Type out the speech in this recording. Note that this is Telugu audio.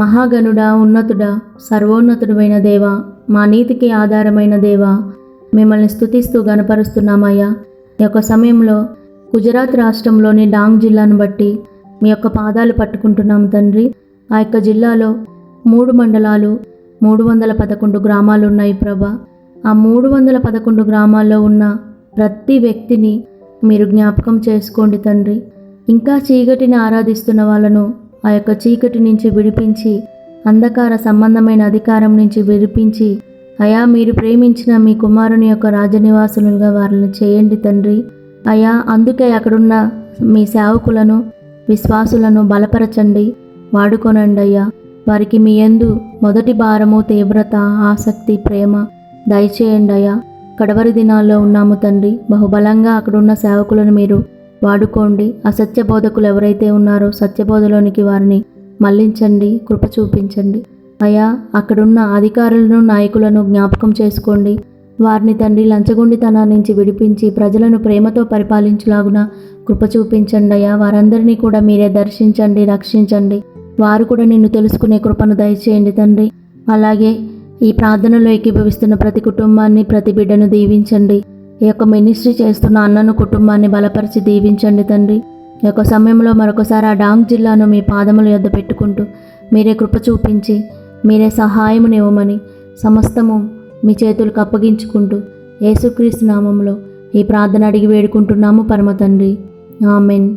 మహాగణుడా ఉన్నతుడా సర్వోన్నతుడమైన దేవా మా నీతికి ఆధారమైన దేవా మిమ్మల్ని స్తుతిస్తూ గనపరుస్తున్నామయ్యా ఈ యొక్క సమయంలో గుజరాత్ రాష్ట్రంలోని డాంగ్ జిల్లాను బట్టి మీ యొక్క పాదాలు పట్టుకుంటున్నాము తండ్రి. ఆ యొక్క జిల్లాలో మూడు మండలాలు మూడు వందల పదకొండు గ్రామాలు ఉన్నాయి ప్రభా. ఆ మూడు వందల పదకొండు గ్రామాల్లో ఉన్న ప్రతి వ్యక్తిని మీరు జ్ఞాపకం చేసుకోండి తండ్రి. ఇంకా చీకటిని ఆరాధిస్తున్న వాళ్ళను ఆ యొక్క చీకటి నుంచి విడిపించి అంధకార సంబంధమైన అధికారం నుంచి విడిపించి అయా మీరు ప్రేమించిన మీ కుమారుని యొక్క రాజనివాసులుగా వారిని చేయండి తండ్రి. అయా అందుకే అక్కడున్న మీ సేవకులను విశ్వాసులను బలపరచండి వాడుకోనండి అయ్యా. వారికి మీ ఎందు మొదటి భారము తీవ్రత ఆసక్తి ప్రేమ దయచేయండి అయ్యా. కడవరి దినాల్లో ఉన్నాము తండ్రి. బహుబలంగా అక్కడున్న సేవకులను మీరు వాడుకోండి. అసత్య బోధకులు ఎవరైతే ఉన్నారో సత్యబోధలోనికి వారిని మళ్ళించండి కృప చూపించండి. అయా అక్కడున్న అధికారులను నాయకులను జ్ఞాపకం చేసుకోండి. వారిని తండ్రి లంచగొండితనా నుంచి విడిపించి ప్రజలను ప్రేమతో పరిపాలించులాగున కృప చూపించండి అయ్యా. వారందరినీ కూడా మీరే దర్శించండి రక్షించండి. వారు కూడా నిన్ను తెలుసుకునే కృపను దయచేయండి తండ్రి. అలాగే ఈ ప్రార్థనలో ఏకీభవిస్తున్న ప్రతి కుటుంబాన్ని ప్రతి బిడ్డను దీవించండి. ఈ యొక్క మినిస్ట్రీ చేస్తున్న అన్నను కుటుంబాన్ని బలపరిచి దీవించండి తండ్రి. ఈ యొక్క సమయంలో మరొకసారి ఆ డాంగ్ జిల్లాను మీ పాదముల యొద్ద పెట్టుకుంటూ మీరే కృప చూపించి మీరే సహాయమునివ్వమని సమస్తము మీ చేతులకు అప్పగించుకుంటూ యేసుక్రీస్తు నామంలో ఈ ప్రార్థన అడిగి వేడుకుంటున్నాము పరమ తండ్రి. ఆమెన్.